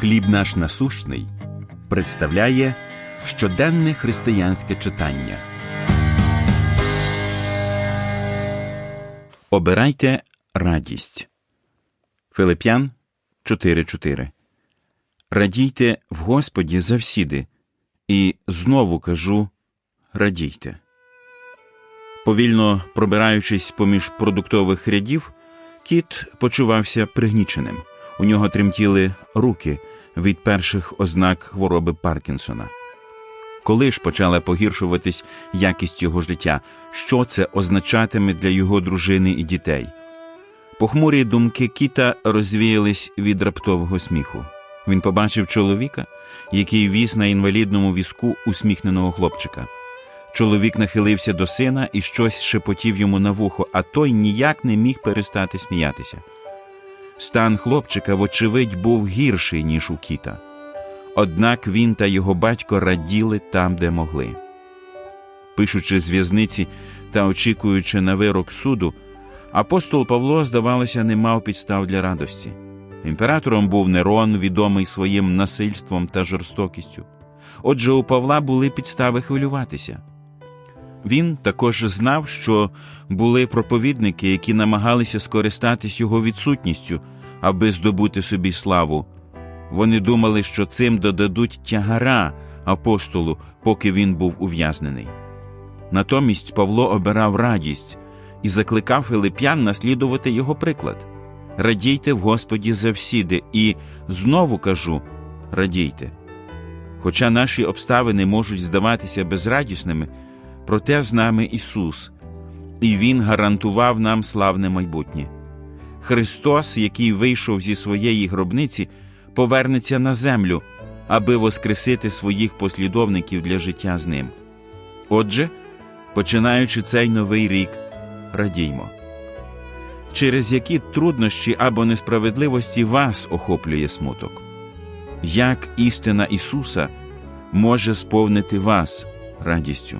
Хліб наш насущний представляє щоденне християнське читання. Обирайте радість. Филип'ян 4.4 Радійте в Господі завсіди, і знову кажу радійте. Повільно пробираючись поміж продуктових рядів, кіт почувався пригніченим. У нього тремтіли руки від перших ознак хвороби Паркінсона. Коли ж почала погіршуватись якість його життя, що це означатиме для його дружини і дітей? Похмурі думки кіта розвіялись від раптового сміху. Він побачив чоловіка, який віз на інвалідному візку усміхненого хлопчика. Чоловік нахилився до сина і щось шепотів йому на вухо, а той ніяк не міг перестати сміятися. Стан хлопчика, вочевидь, був гірший, ніж у кіта. Однак він та його батько раділи там, де могли. Пишучи з в'язниці та очікуючи на вирок суду, апостол Павло, здавалося, не мав підстав для радості. Імператором був Нерон, відомий своїм насильством та жорстокістю. Отже, у Павла були підстави хвилюватися. Він також знав, що були проповідники, які намагалися скористатись його відсутністю, аби здобути собі славу. Вони думали, що цим додадуть тягара апостолу, поки він був ув'язнений. Натомість Павло обирав радість і закликав филип'ян наслідувати його приклад. Радійте в Господі завсіди, і знову кажу радійте. Хоча наші обставини можуть здаватися безрадісними, проте з нами Ісус, і Він гарантував нам славне майбутнє. Христос, який вийшов зі своєї гробниці, повернеться на землю, аби воскресити своїх послідовників для життя з ним. Отже, починаючи цей новий рік, радіймо. Через які труднощі або несправедливості вас охоплює смуток? Як істина Ісуса може сповнити вас радістю?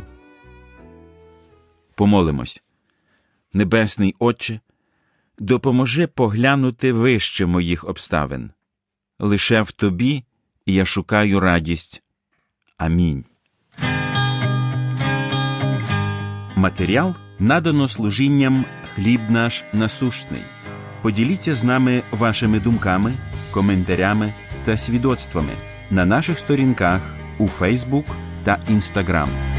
Помолимось. Небесний Отче, допоможи поглянути вище моїх обставин. Лише в Тобі я шукаю радість. Амінь. Матеріал надано служінням хліб наш насущний. Поділіться з нами вашими думками, коментарями та свідоцтвами на наших сторінках у Фейсбук та Інстаграм.